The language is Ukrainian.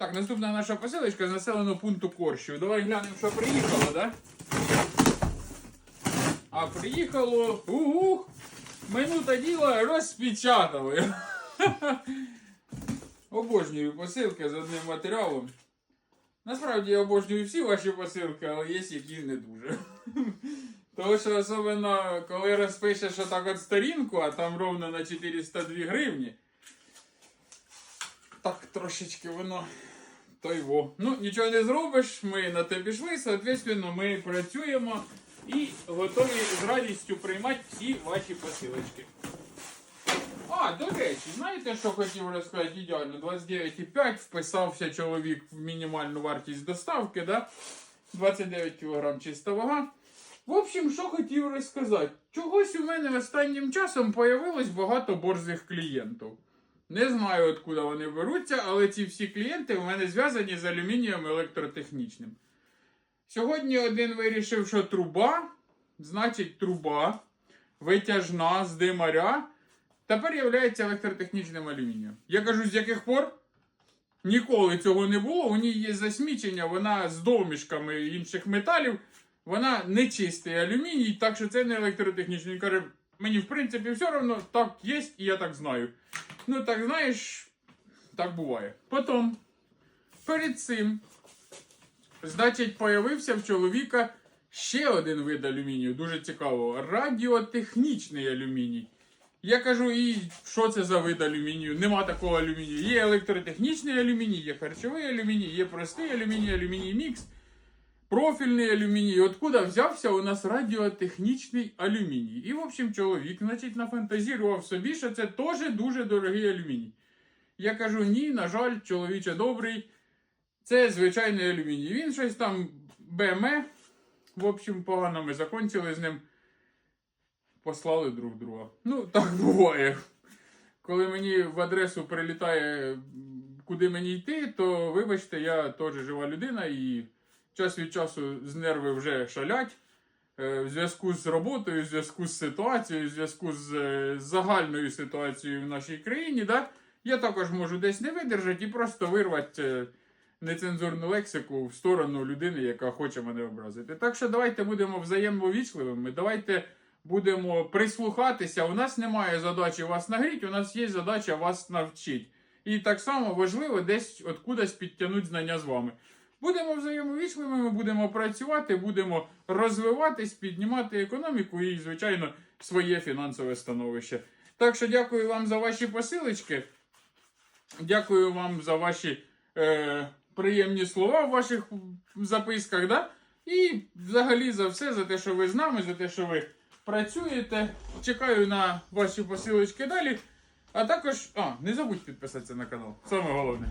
Так, наступна наша посилочка з населеного пункту Корщів. Давай глянемо, що приїхало, да? А приїхало. Угу! Минута діла розпечатали. Обожнюю посилки з одним матеріалом. Насправді я обожнюю всі ваші посилки, але є які не дуже. Тому що особливо, коли розпишеш отак от сторінку, а там ровно на 402 гривні. Так трошечки воно. То й во. Ну, нічого не зробиш, ми на те пішли, соответственно, ми працюємо і готові з радістю приймати всі ваші посилочки. А, до речі, знаєте, що хотів розказати ідеально? 29,5 вписався чоловік в мінімальну вартість доставки, да? 29 кг чиста вага. В общем, що хотів розказати. Чогось у мене останнім часом появилось багато борзих клієнтів. Не знаю, откуда вони беруться, але ці всі клієнти у мене зв'язані з алюмінієм електротехнічним. Сьогодні один вирішив, що труба, значить труба, витяжна з димаря, тепер є електротехнічним алюмінієм. Я кажу, з яких пор? Ніколи цього не було. У ній є засмічення, вона з домішками інших металів. Вона не чистий алюміній, так що це не електротехнічний. Він каже, мені в принципі все одно так є, і я так знаю. Ну, так знаєш, так буває. Потім, перед цим, значить, появився в чоловіка ще один вид алюмінію, дуже цікаво. Радіотехнічний алюміній. Я кажу, і що це за вид алюмінію? Нема такого алюмінію. Є електротехнічний алюміній, є харчовий алюміній, є простий алюміній, алюміній мікс, профільний алюміній. Откуда взявся у нас радіотехнічний алюміній? І, в общем, чоловік, значить, нафантазірував собі, що це теж дуже дорогий алюміній. Я кажу, ні, на жаль, чоловіче добрий. Це звичайний алюміній. Він щось там БМЕ. В общем, погано ми закончили з ним. Послали друг друга. Ну, так буває. Коли мені в адресу прилітає, куди мені йти, то вибачте, я теж жива людина і час від часу з нерви вже шалять. Е, В зв'язку з роботою, в зв'язку з ситуацією, в зв'язку з е, загальною ситуацією в нашій країні, да, я також можу десь не видержати і просто вирвати е, нецензурну лексику в сторону людини, яка хоче мене образити. Так що давайте будемо взаємовічливими, давайте будемо прислухатися. У нас немає задачі вас нагріти, у нас є задача вас навчити. І так само важливо десь откудись підтягнути знання з вами. Будемо взаємовічливими, будемо працювати, будемо розвиватись, піднімати економіку і, звичайно, своє фінансове становище. Так що дякую вам за ваші посилочки. Дякую вам за ваші е, приємні слова в ваших записках. Да? І взагалі за все, за те, що ви з нами, за те, що ви працюєте. Чекаю на ваші посилочки далі. А також, а, не забудь підписатися на канал. Саме головне.